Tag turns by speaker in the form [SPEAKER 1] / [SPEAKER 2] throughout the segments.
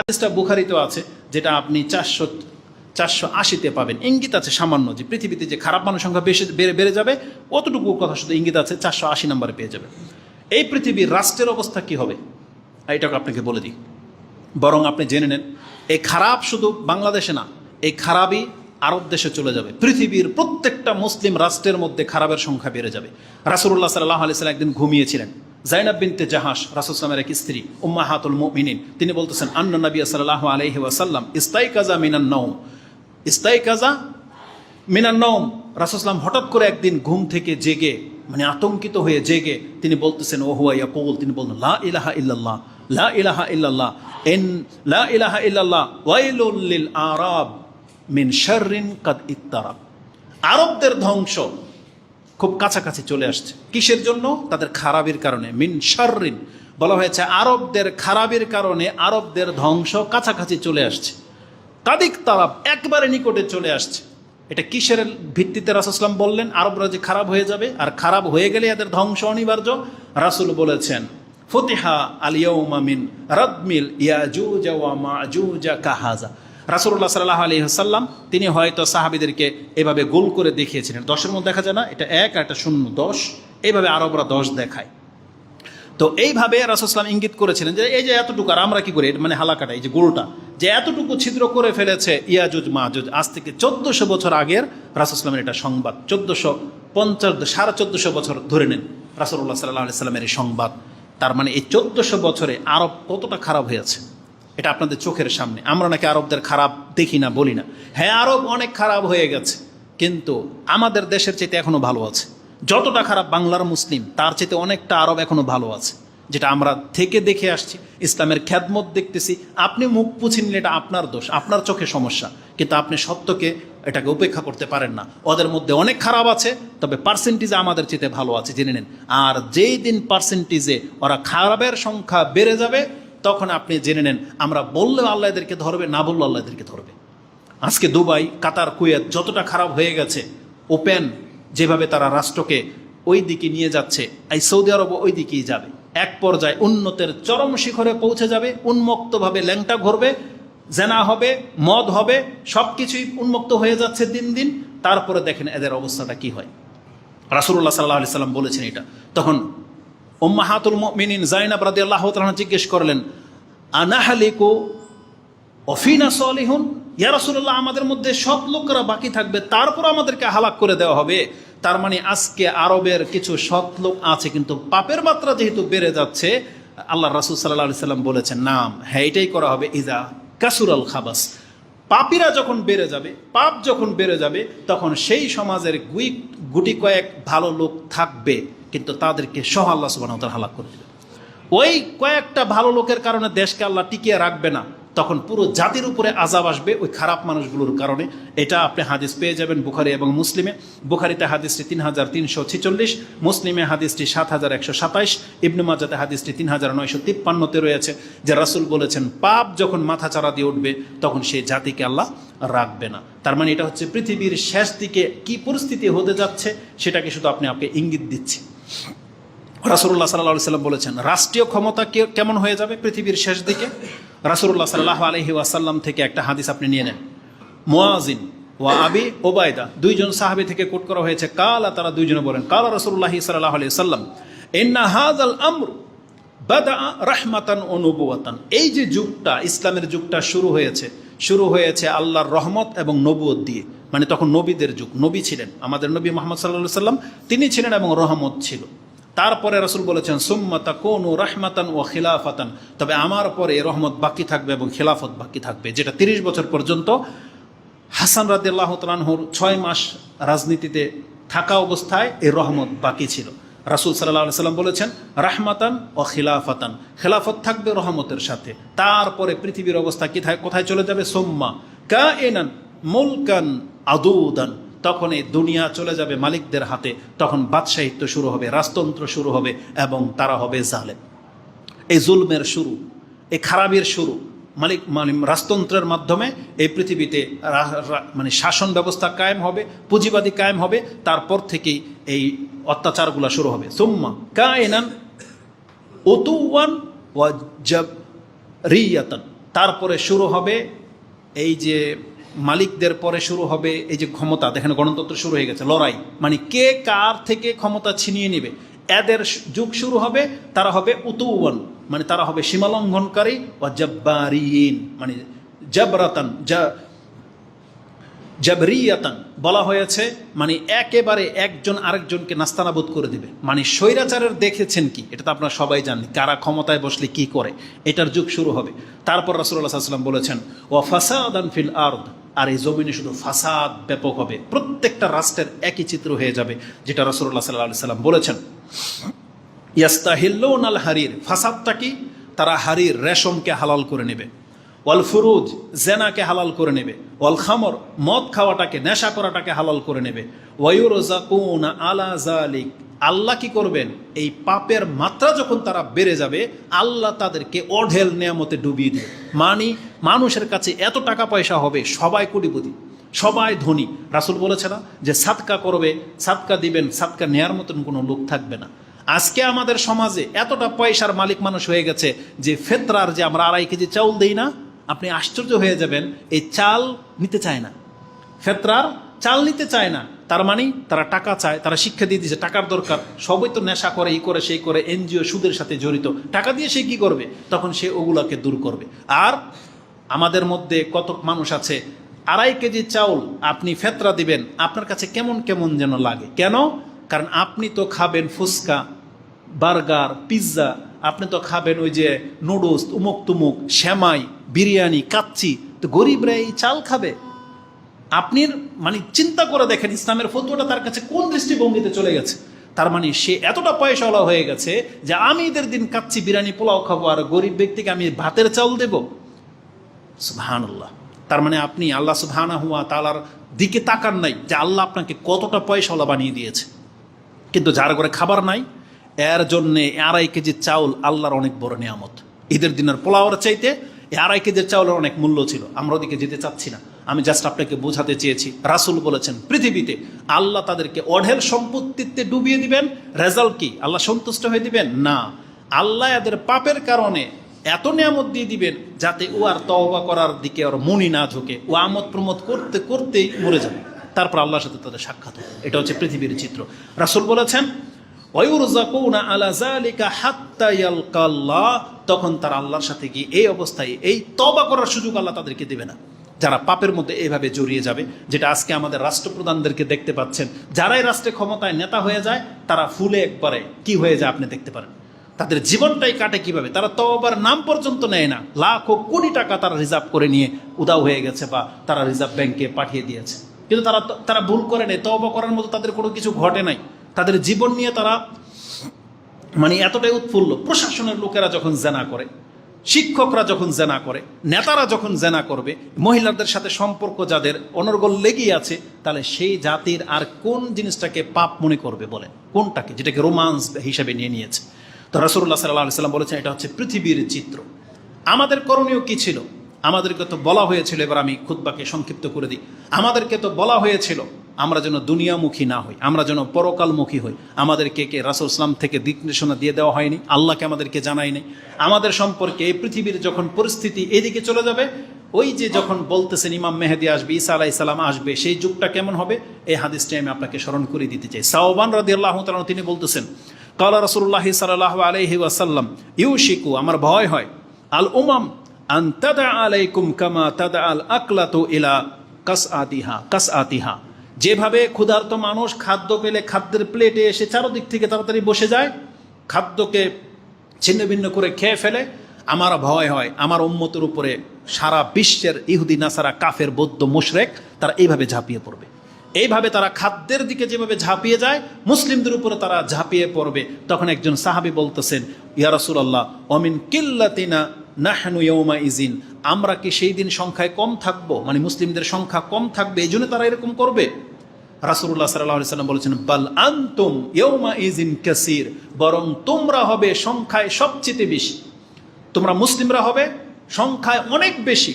[SPEAKER 1] হাদিসটা বুখারিতেও আছে, যেটা আপনি চারশো চারশো আশিতে পাবেন। ইঙ্গিত আছে সামান্য যে পৃথিবীতে যে খারাপ মানুষ সংখ্যা বেশি, বেড়ে বেড়ে যাবে, অতটুকু কথা শুধু ইঙ্গিত আছে, চারশো আশি নম্বরে পেয়ে যাবে এই পৃথিবীর রাষ্ট্রের অবস্থা কি হবে? এইটাকে আপনাকে বলে দিই। বরং আপনি জেনে নেন, এই খারাপ শুধু বাংলাদেশে না, এই খারাপই আরব দেশে চলে যাবে। পৃথিবীর প্রত্যেকটা মুসলিম রাষ্ট্রের মধ্যে খারাপের সংখ্যা বেড়ে যাবে। রাসুল্লাহ সাল্লাহ আলিয়াল্লাম একদিন ঘুমিয়েছিলেন। জাইনাব বিনতে জাহাস রাসুসলামের এক স্ত্রী, উম্মাহাতুল মুমিনিন। তিনি বলতেছেন, আন্না নবী সাল্লাহ আলহি ওয়াসাল্লাম ইস্তাই কাজা মিনান নৌম ইস্তাই কাজা মিনান নৌম রাসুসলাম হঠাৎ করে একদিন ঘুম থেকে জেগে মানে আতঙ্কিত হয়ে জেগে, তিনি বলতেছেন, ও হুয়া ইয়াকুল। তিনি বলতেন লা ইলাহা ইল্লাল্লাহ, লা ইলাহা ইল্লাল্লাহ এন লা ইলাহা ইল্লাল্লাহ, ওয়াইলুল লিল আরাব মিন শাররিন কাদ ইত্তারাব। আরবদের ধ্বংস খুব কাছাকাছি চলে আসছে। কিসের জন্য? তাদের খারাপের কারণে। মিন শাররিন। বলা হয়েছে, আরবদের খারাপের কারণে আরবদের ধ্বংস কাছাকাছি চলে আসছে। কাদিক তারাব একবারে নিকটে চলে আসছে। এটা কিসের ভিত্তিতে রাসুসলাম বললেন? আরবরা যে খারাপ হয়ে যাবে, আর খারাপ হয়ে গেলে এদের ধ্বংস অনিবার্য। রাসুল বলেছেন, ফতিহা আলিয়মিন রদমিল ইয়াজুজা ওয়া মাজুজা কাহাজা। রাসুল্লাহ সাল্লাহ আলী হাসাল্লাম তিনি হয়তো সাহাবিদেরকে এভাবে গোল করে দেখিয়েছিলেন। দশের মধ্যে দেখা যায় না? এটা এক আর একটা শূন্য, দশ। এইভাবে আরবরা দশ দেখায়। তো এইভাবে রাসুসলাম ইঙ্গিত করেছিলেন যে, এই যে এতটুকু, আর আমরা কি করি? এটা মানে হালাকাটা, এই যে গোলটা। যে এতটুকু ছিদ্র করে ফেলেছে ইয়াজুজ মাহুজ আজ থেকে চোদ্দশো বছর আগের রাসুসলামের এটা সংবাদ। চোদ্দশো পঞ্চাশ, সাড়ে চোদ্দশো বছর ধরে নেন রাসুল্লাহ সাল্লাহ আলি সাল্লামের এই সংবাদ। তার মানে এই চোদ্দশো বছরে আরব কতটা খারাপ হয়েছে এটা আপনাদের চোখের সামনে। আমরা নাকি আরবদের খারাপ দেখি না, বলি না। হ্যাঁ আরব অনেক খারাপ হয়ে গেছে, কিন্তু আমাদের দেশের চাইতে এখনও ভালো আছে। যতটা খারাপ বাংলার মুসলিম, তার চাইতে অনেকটা আরব এখনও ভালো আছে। যেটা আমরা থেকে দেখে আসছি, ইসলামের খ্যাদমত দেখতেছি। আপনি মুখ পুছে নিলে এটা আপনার দোষ, আপনার চোখে সমস্যা, কিন্তু আপনি সত্যকে এটাকে উপেক্ষা করতে পারেন না। ওদের মধ্যে অনেক খারাপ আছে, তবে পার্সেন্টেজ আমাদের চেতে ভালো আছে, জেনে নেন। আর যেই দিন পার্সেন্টেজে ওরা খারাপের সংখ্যা বেড়ে যাবে তখন আপনি জেনে নেন, আমরা বললেও আল্লাহ এদেরকে ধরবে, না বললেও আল্লাহ এদেরকে ধরবে। আজকে দুবাই, কাতার, কুয়েত যতটা খারাপ হয়ে গেছে, ওপেন যেভাবে তারা রাষ্ট্রকে ওই দিকে নিয়ে যাচ্ছে, এই সৌদি আরব ওই দিকেই যাবে। এক পর্যায়ে উন্নতের চরম শিখরে পৌঁছে যাবে, উন্মুক্তভাবে ল্যাংটা ঘুরবে, জেনা হবে, মদ হবে সব কিছুই উন্মুক্ত হয়ে যাচ্ছে দিন দিন। তারপরে দেখেন এদের অবস্থাটা কি হয়। রাসুল্লাহ সাল্লাহ সাল্লাম বলেছেন এটা। তখন ওম্মাহাতুল মিনিন জাইনাব রাদি আল্লাহ তালা জিজ্ঞেস করলেন, আনাহালিকু অফিনা সলিহুন? ইয়া রাসুল্লাহ আমাদের মধ্যে সব লোকরা বাকি থাকবে, তারপর আমাদেরকে হালাক করে দেওয়া হবে। তার মানে আজকে আরবের কিছু সৎ লোক আছে, কিন্তু পাপের মাত্রা যেহেতু বেড়ে যাচ্ছে আল্লাহ রাসুল সাল্লাহ আলি সাল্লাম বলেছেন, নাম হ্যাঁ এটাই করা হবে ইজা কাসুরাল খাবাস। পাপীরা যখন বেড়ে যাবে, পাপ যখন বেড়ে যাবে, তখন সেই সমাজের গুই গুটি কয়েক ভালো লোক থাকবে। কিন্তু তাদেরকে সহ আল্লাহ সুবাহ হালাক করে দেবে ওই কয়েকটা ভালো লোকের কারণে দেশকে আল্লাহ টিকিয়ে রাখবে না, তখন পুরো জাতির উপরে আজাব আসবে ওই খারাপ মানুষগুলোর কারণে। এটা আপনি হাদিস পেয়ে যাবেন বুখারি এবং মুসলিমে। বুখারিতে হাদিসটি তিন হাজার তিনশো ছিচল্লিশ, মুসলিমে হাদিসটি সাত হাজার একশো সাতাইশ, ইবনু মাজাতে হাদিসটি তিন হাজার নয়শো তিপ্পান্নতে রয়েছে, যে রাসুল বলেছেন, পাপ যখন মাথা চারা দিয়ে উঠবে, তখন সেই জাতিকে আল্লাহ রাখবে না। তার মানে এটা হচ্ছে পৃথিবীর শেষ দিকে কি পরিস্থিতি হতে যাচ্ছে, সেটাকে শুধু আপনি আপনি ইঙ্গিত দিচ্ছি। রাসুল্লাহ সাল্লাহ সাল্লাম বলেছেন, রাষ্ট্রীয় ক্ষমতা কেমন হয়ে যাবে পৃথিবীর শেষ দিকে? রাসুল্লাহ সাল্লাহ আলহি ওয়াসাল্লাম থেকে একটা হাদিস আপনি নিয়ে নেন। মোয়াজিন ওয়া আবি ওবায়দা, দুইজন সাহাবি থেকে কোট করা হয়েছে, কালা তারা দুইজনে বলেন, কালা রাসুল্লাহ সাল্লাহ আলি সাল্লাম এন্না আল আমর বাদা রাহমাতান ও নবুয়াতান এই যে যুগটা, ইসলামের যুগটা শুরু হয়েছে শুরু হয়েছে আল্লাহর রহমত এবং নবুয়ত দিয়ে। মানে তখন নবীদের যুগ, নবী ছিলেন। আমাদের নবী মোহাম্মদ সাল্লা সাল্লাম তিনি ছিলেন এবং রহমত ছিল। তারপরে রসুল বলেছেন সুম্মাতা কোন ও রাহমাতান ও খিলাফাতান। তবে আমার পরে রহমত বাকি থাকবে এবং খিলাফত বাকি থাকবে, যেটা তিরিশ বছর পর্যন্ত হাসান রাদিল্লাহ তালানহুর ছয় মাস রাজনীতিতে থাকা অবস্থায় এই রহমত বাকি ছিল। রাসুল সাল্লাহ সাল্লাম বলেছেন, রাহমাতান ও খিলাফাতান। খেলাফত থাকবে রহমতের সাথে। তারপরে পৃথিবীর অবস্থা কোথায় চলে যাবে? সোম্মা কা এনান মুলকান আদুদান। তখন এই দুনিয়া চলে যাবে মালিকদের হাতে, তখন বাদশাহিত্য শুরু হবে, রাজতন্ত্র শুরু হবে এবং তারা হবে জালেম। এই জুলমের শুরু, এই খারাপের শুরু, মালিক মানে রাজতন্ত্রের মাধ্যমে এই পৃথিবীতে মানে শাসন ব্যবস্থা কায়েম হবে, পুঁজিবাদী কায়েম হবে, তারপর থেকেই এই অত্যাচারগুলো শুরু হবে। সুম্মা কায়নান ওতুয়ান ওয়া জাব রিয়াতান তারপরে শুরু হবে এই যে মালিকদের পরে শুরু হবে এই যে ক্ষমতা, দেখেন গণতন্ত্র শুরু হয়ে গেছে, লড়াই। মানে কে কার থেকে ক্ষমতা ছিনিয়ে নেবে? এদের যুগ শুরু হবে, তারা হবে উতুবন মানে তারা হবে সীমালঙ্ঘনকারী ও জব্বারিন মানে জবরাতন যা জাবরিয়াতান বলা হয়েছে মানে একেবারে একজন আরেকজনকে নাস্তানাবোধ করে দিবে। মানে স্বৈরাচারের দেখেছেন কি? এটা তো আপনারা সবাই জানেন, কারা ক্ষমতায় বসলে কি করে? এটার যুগ শুরু হবে। তারপর রাসুল্লাহ সাল্লাম বলেছেন ও ফাসাদান ফিল আর্দ আর এই জমিনে শুধু ফাসাদ ব্যাপক হবে। প্রত্যেকটা রাষ্ট্রের একই চিত্র হয়ে যাবে, যেটা রসুল্লাহ সাল্লাহ সাল্লাম বলেছেন। ইয়াস্তাহিল্লুন আল হারির, ফাসাদটা কি? তারা হারির রেশমকে হালাল করে নেবে। ওয়াল ফুরুজ, জেনাকে হালাল করে নেবে। ওয়াল খামর, মদ খাওয়াটাকে, নেশা করাটাকে হালাল করে নেবে। ওয়ুরজাকুন আলা জালিক আল্লাহ কি করবেন? এই পাপের মাত্রা যখন তারা বেড়ে যাবে, আল্লাহ তাদেরকে অঢেল নেয়ামতে ডুবিয়ে দেবে। মানি, মানুষের কাছে এত টাকা পয়সা হবে, সবাই কোটিপতি, সবাই ধনী। রাসুল বলেছে না যে সাতকা করবে সাতকা দিবেন সাতকা নেয়ার মতন কোনো লোক থাকবে না। আজকে আমাদের সমাজে এতটা পয়সার মালিক মানুষ হয়ে গেছে যে, ফেতরার যে আমরা আড়াই কেজি চাউল দেই না আপনি আশ্চর্য হয়ে যাবেন এই চাল নিতে চায় না। ফেতরার চাল নিতে চায় না। তার মানে তারা টাকা চায়, তারা শিক্ষা দিয়ে দিয়েছে, টাকার দরকার। সবই তো নেশা করে এই করে, সেই করে, এনজিও, সুদের সাথে জড়িত। টাকা দিয়ে সে কি করবে? তখন সে ওগুলাকে দূর করবে। আর আমাদের মধ্যে কত মানুষ আছে, আড়াই কেজি চাউল আপনি ফেতরা দিবেন, আপনার কাছে কেমন কেমন যেন লাগে। কেন? কারণ আপনি তো খাবেন ফুচকা, বার্গার, পিৎজা আপনি তো খাবেন ওই যে নুডলস উমুক তুমুক শ্যামাই বিরিয়ানি, কাচ্চি, তো গরিবরা এই চাল খাবে। আপনি মানে চিন্তা করে দেখেন ইসলামের ফতুয়াটা তার কাছে কোন দৃষ্টিভঙ্গিতে চলে গেছে। তার মানে সে এতটা পয়সাওয়ালা হয়ে গেছে যে আমি ঈদের দিন কাচ্ছি বিরিয়ানি, পোলাও খাব আর গরিব ব্যক্তিকে আমি ভাতের চাউল দেব। সুবহানাল্লাহ। তার মানে আপনি আল্লাহ সুবহানা হুয়া তালার দিকে তাকান নাই যে আল্লাহ আপনাকে কতটা পয়সাওয়ালা বানিয়ে দিয়েছে। কিন্তু যার ঘরে খাবার নাই এর জন্যে আড়াই কেজি চাউল আল্লাহর অনেক বড় নিয়ামত। ঈদের দিনের পোলাওয়ার চাইতে আড়াই কেজির চাউলের অনেক মূল্য ছিল। আমরা ওদিকে যেতে চাচ্ছি না। আমি জাস্ট আপনাকে বোঝাতে চেয়েছি। রাসুল বলেছেন, পৃথিবীতে আল্লাহ তাদেরকে অঢেল সম্পত্তিতে ডুবিয়ে দিবেন। রেজাল্ট কি? আল্লাহ সন্তুষ্ট হয়ে দিবেন? না। আল্লাহ এদের পাপের কারণে এত নিয়ামত দিয়ে দিবেন যাতে ও আর তওবা করার দিকে ওর মনি না ঝোঁকে। ও আমোদ প্রমোদ করতে করতেই মরে যাবে। তারপর আল্লাহর সাথে তাদের সাক্ষাৎ এটা হচ্ছে পৃথিবীর চিত্র। রাসুল বলেছেন ওয়ুরজাকুনা আলা জালিকা হাত্তা ইয়ালকাল্লাহ তখন তারা আল্লাহর সাথে গিয়ে এই অবস্থায় এই তবা করার সুযোগ আল্লাহ তাদেরকে দেবে না। যারা পাপের মধ্যে এইভাবে জড়িয়ে যাবে, যেটা আজকে আমাদের রাষ্ট্রপ্রধানদেরকে দেখতে পাচ্ছেন, যারাই রাষ্ট্রে ক্ষমতায় নেতা হয়ে যায়, তারা ফুলে একবারে কি হয়ে যায় আপনি দেখতে পারেন। তাদের জীবনটাই কাটে কীভাবে? তারা তবার নাম পর্যন্ত নেয় না। লাখো কোটি টাকা তারা রিজার্ভ করে নিয়ে উদাও হয়ে গেছে বা তারা রিজার্ভ ব্যাংকে পাঠিয়ে দিয়েছে। কিন্তু তারা তারা ভুল করে নেই তবা করার মতো তাদের কোনো কিছু ঘটে নাই। তাদের জীবন নিয়ে তারা মানে এতটাই উৎফুল্ল। প্রশাসনের লোকেরা যখন জেনা করে, শিক্ষকরা যখন জেনা করে, নেতারা যখন জেনা করবে, মহিলাদের সাথে সম্পর্ক যাদের অনর্গল লেগেই আছে, তাহলে সেই জাতির আর কোন জিনিসটাকে পাপ মনে করবে বলেন? কোনটাকে? যেটাকে রোমান্স হিসেবে নিয়ে নিয়েছে। তো রাসুল্লাহ সাল্লাহ সাল্লাম বলেছেন, এটা হচ্ছে পৃথিবীর চিত্র। আমাদের করণীয় কি ছিল? আমাদেরকে তো বলা হয়েছিল, এবার আমি খুদ্বাকে সংক্ষিপ্ত করে দিই। আমাদেরকে তো বলা হয়েছিল আমরা যেন দুনিয়ামুখী না হই, আমরা যেন পরকালমুখী হই। আমাদেরকে কে রাসুল ইসলাম থেকে দিক নির্দেশনা দিয়ে দেওয়া হয়নি, আল্লাহকে আমাদেরকে জানাই নেই। আমাদের সম্পর্কে এই পৃথিবীর যখন পরিস্থিতি এদিকে চলে যাবে, ওই যে যখন বলতেছেন ইমাম মেহেদি আসবে, ঈসা আলাহ ইসলাম আসবে, সেই যুগটা কেমন হবে? এই হাদিসটি আমি আপনাকে স্মরণ করে দিতে চাই। সাওবান রাদি আল্লাহ তিনি বলতেছেন, কালা রসুল্লাহ সাল্লাহ আলহি ওয়াসাল্লাম ইউ শিকু আমার ভয় হয়, আল উমাম আন তাদা আলাইকুম কামা তাদা আল আকলাতু ইলা কাস আতিহা কাস আতিহা যেভাবে ক্ষুধার্ত মানুষ খাদ্য পেলে খাদ্যের প্লেটে এসে চারোদিক থেকে তাড়াতাড়ি বসে যায়, খাদ্যকে ছিন্ন ভিন্ন করে খেয়ে ফেলে। আমার ভয় হয়, আমার উম্মতের উপরে সারা বিশ্বের ইহুদি, নাসারা, কাফের, বৌদ্ধ, মুশরেক তারা এইভাবে ঝাঁপিয়ে পড়বে। এইভাবে তারা খাদ্যের দিকে যেভাবে ঝাঁপিয়ে যায়, মুসলিমদের উপরে তারা ঝাঁপিয়ে পড়বে। তখন একজন সাহাবি বলতেছেন, ইয়া রাসূলুল্লাহ অমিন কিল্লাতিনা নাহনু ইয়ৌমা ইজিন আমরা কি সেই দিন সংখ্যায় কম থাকব? মানে মুসলিমদের সংখ্যা কম থাকবে, এই জন্য তারা এরকম করবে। রাসুল্লাহ সাল্লাহ সাল্লাম বলেছেন, বাল আন্তুম ইয়ৌমা ইজিন কাসির বরং তোমরা হবে সংখ্যায় সবচেয়ে বেশি। তোমরা মুসলিমরা হবে সংখ্যায় অনেক বেশি।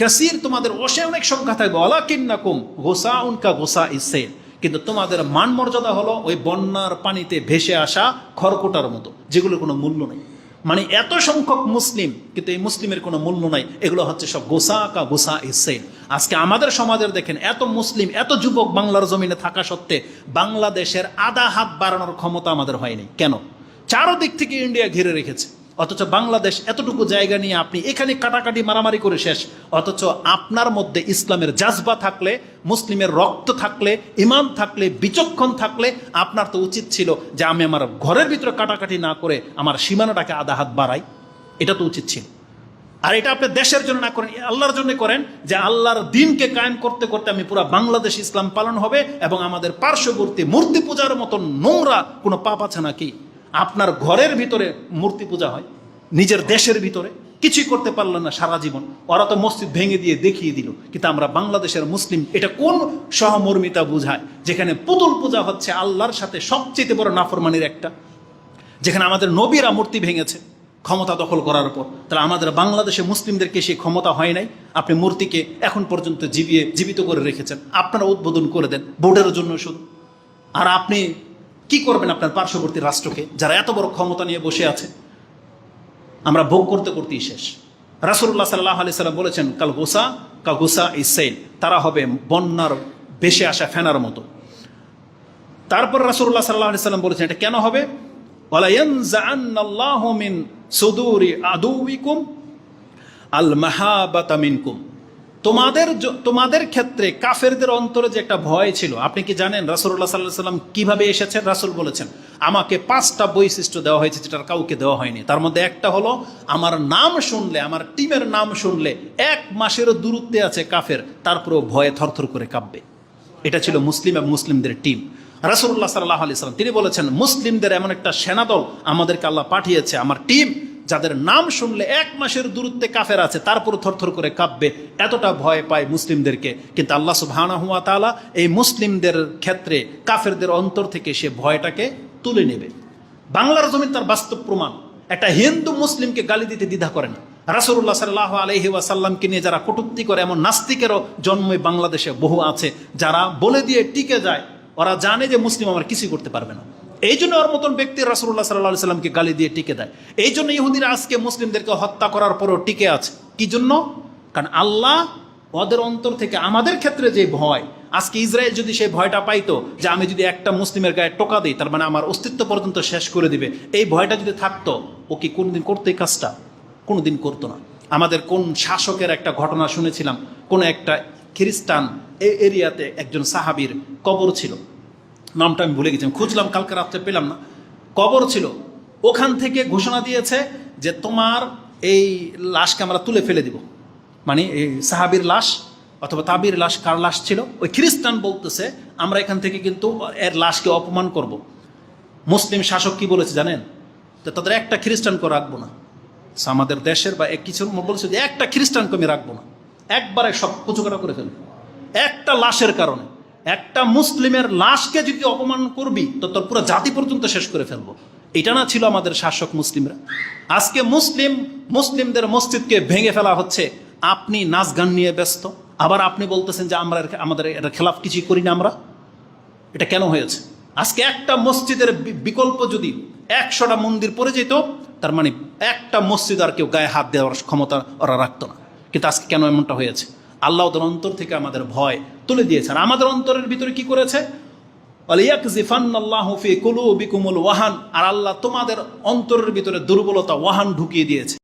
[SPEAKER 1] কাসির তোমাদের অসে অনেক সংখ্যা থাকবে। অলা কিন্নাকুম গোসা উনকা গোসা ইসেন কিন্তু তোমাদের মান মর্যাদা হলো ওই বন্যার পানিতে ভেসে আসা খড়কোটার মতো, যেগুলোর কোনো মূল্য নেই। মানে এত সংখ্যক মুসলিম, কিন্তু এই মুসলিমের কোনো মূল্য নাই। এগুলো হচ্ছে সব গোসা কা গোসা ইসেন আজকে আমাদের সমাজের দেখেন, এত মুসলিম, এত যুবক বাংলার জমিনে থাকা সত্ত্বে বাংলাদেশের আধা হাত বাড়ানোর ক্ষমতা আমাদের হয়নি। কেন? চারো দিক থেকে ইন্ডিয়া ঘিরে রেখেছে। অথচ বাংলাদেশ এতটুকু জায়গা নিয়ে আপনি এখানে কাটাকাটি মারামারি করে শেষ। অথচ আপনার মধ্যে ইসলামের জাজবা থাকলে, মুসলিমের রক্ত থাকলে ইমান থাকলে, বিচক্ষণ থাকলে আপনার তো উচিত ছিল যে আমি আমার ঘরের ভিতরে কাটাকাটি না করে আমার সীমানাটাকে আধা হাত বাড়াই। এটা তো উচিত ছিল। আর এটা আপনি দেশের জন্য না করেন, আল্লাহর জন্য করেন যে আল্লাহর দিনকে কায়েম করতে করতে আমি পুরো বাংলাদেশ ইসলাম পালন হবে এবং আমাদের পার্শ্ববর্তী মূর্তি পূজার মতন নোংরা কোনো পাপ আছে নাকি? আপনার ঘরের ভিতরে মূর্তি পূজা হয়, নিজের দেশের ভিতরে, কিছুই করতে পারলেন না সারা জীবন। ওরা তো মসজিদ ভেঙে দিয়ে দেখিয়ে দিল কিন্তু আমরা বাংলাদেশের মুসলিম, এটা কোন সহমর্মিতা বুঝায়? যেখানে পুতুল পূজা হচ্ছে আল্লাহর সাথে সবচেয়ে বড় নাফরমানির একটা। যেখানে আমাদের নবীরা মূর্তি ভেঙেছে ক্ষমতা দখল করার পর। তাহলে আমাদের বাংলাদেশে মুসলিমদেরকে সেই ক্ষমতা হয় নাই? আপনি মূর্তিকে এখন পর্যন্ত জীবিয়ে, জীবিত করে রেখেছেন। আপনারা উদ্বোধন করে দেন বোর্ডের জন্য শুধু। আর আপনি কি করবেন আপনার পার্শ্ববর্তী রাষ্ট্রকে, যারা এত বড় ক্ষমতা নিয়ে বসে আছে? আমরা ভোগ করতে করতেই শেষ। রাসুল্লাহ সাল্লাহ আলি সাল্লাম বলেছেন, কাল গোসা, কা গোসা ইসাইল তারা হবে বন্যার বেশে আসা ফেনার মতো। তারপর রাসুল্লাহ সাল্লাহ আলি সাল্লাম বলেছেন, এটা কেন হবে? আল মাহাবাতা মিনকুম। তোমাদের তোমাদের ক্ষেত্রে কাফেরদের অন্তরে যে একটা ভয় ছিল, আপনি কি জানেন রাসুল্লাহ সাল্লাহ সাল্লাম কীভাবে এসেছেন রাসুল বলেছেন, আমাকে পাঁচটা বৈশিষ্ট্য দেওয়া হয়েছে যেটার কাউকে দেওয়া হয়নি। তার মধ্যে একটা হলো, আমার নাম শুনলে, আমার টিমের নাম শুনলে এক মাসেরও দূরত্বে আছে কাফের, তারপরেও ভয়ে থরথর করে কাঁপবে। এটা ছিল মুসলিম এবং মুসলিমদের টিম। রাসুল্লাহ সাল্লাহ আলি সাল্লাম তিনি বলেছেন, মুসলিমদের এমন একটা সেনাদল আমাদেরকে আল্লাহ পাঠিয়েছে, আমার টিম যাদের নাম শুনলে এক মাসের দূরত্বে কাফের আছে তারপর থরথর করে কাঁপবে, এতটা ভয় পায় মুসলিমদেরকে। কিন্তু আল্লাহ সুবহানা হুয়া তালা এই মুসলিমদের ক্ষেত্রে কাফেরদের অন্তর থেকে সে ভয়টাকে তুলে নেবে। বাংলার জমিন তার বাস্তব প্রমাণ। একটা হিন্দু মুসলিমকে গালি দিতে দ্বিধা করে না। রাসুল্লাহ সাল্লাহ আলহি ওয়াসাল্লামকে নিয়ে যারা কটুক্তি করে, এমন নাস্তিকেরও জন্মে বাংলাদেশে বহু আছে, যারা বলে দিয়ে টিকে যায়, ওরা জানে যে মুসলিম আমার কিছুই করতে পারবে না। এই জন্য ওর মতন ব্যক্তি রাসুল্লাহ সাল্লাহ সাল্লামকে গালি দিয়ে টিকে দেয়। এই জন্য ইহুদিরা আজকে মুসলিমদেরকে হত্যা করার পরও টিকে আছে। কি জন্য? কারণ আল্লাহ ওদের অন্তর থেকে আমাদের ক্ষেত্রে যে ভয়, আজকে ইসরায়েল যদি সেই ভয়টা পাইতো যে আমি যদি একটা মুসলিমের গায়ে টোকা দিই, তার মানে আমার অস্তিত্ব পর্যন্ত শেষ করে দিবে। এই ভয়টা যদি থাকতো, ও কি কোনোদিন করতো এই কাজটা? কোনোদিন করতো না। আমাদের কোন শাসকের একটা ঘটনা শুনেছিলাম, কোন একটা খ্রিস্টান এই এরিয়াতে একজন সাহাবীর কবর ছিল। নামটা আমি ভুলে গেছিলাম খুঁজলাম, কালকে রাত্রে পেলাম না। কবর ছিল। ওখান থেকে ঘোষণা দিয়েছে যে তোমার এই লাশকে আমরা তুলে ফেলে দিব। মানে এই সাহাবির লাশ অথবা তাবির লাশ, কার লাশ ছিল, ওই খ্রিস্টান বলতেছে, আমরা এখান থেকে কিন্তু এর লাশকে অপমান করব। মুসলিম শাসক কি বলেছে জানেন? তো তাদের একটা খ্রিস্টানকে রাখব না। আমাদের দেশের বা এক কিছু বলেছে যে একটা খ্রিস্টানকে আমি রাখব না। একবারে সব কুচুকাটা করে ফেলব। একটা লাশের কারণে। একটা মুসলিমের লাশকে যদি অপমান করবি, তো তোর পুরো জাতি পর্যন্ত শেষ করে ফেলব। এটা না ছিল আমাদের শাসক মুসলিমরা। আজকে মুসলিম, মুসলিমদের মসজিদকে ভেঙে ফেলা হচ্ছে। আপনি নাচ গান নিয়ে ব্যস্ত। আবার আপনি বলতেছেন যে আমরা আমাদের এটা খেলাফ কিছুই করি না আমরা। এটা কেন হয়েছে? আজকে একটা মসজিদের বিকল্প যদি একশোটা মন্দির পড়ে যেত, তার মানে একটা মসজিদ আর কেউ গায়ে হাত দেওয়ার ক্ষমতা ওরা রাখতো না। কিন্তু আজকে কেন এমনটা হয়েছে? আল্লাহ তোর অন্তর থেকে আমাদের ভয় তুলে দিয়েছেন। আমাদের অন্তরের ভিতরে কি করেছে? ওয়াহান। আর আল্লাহ তোমাদের অন্তরের ভিতরে দুর্বলতা, ওয়াহান ঢুকিয়ে দিয়েছে।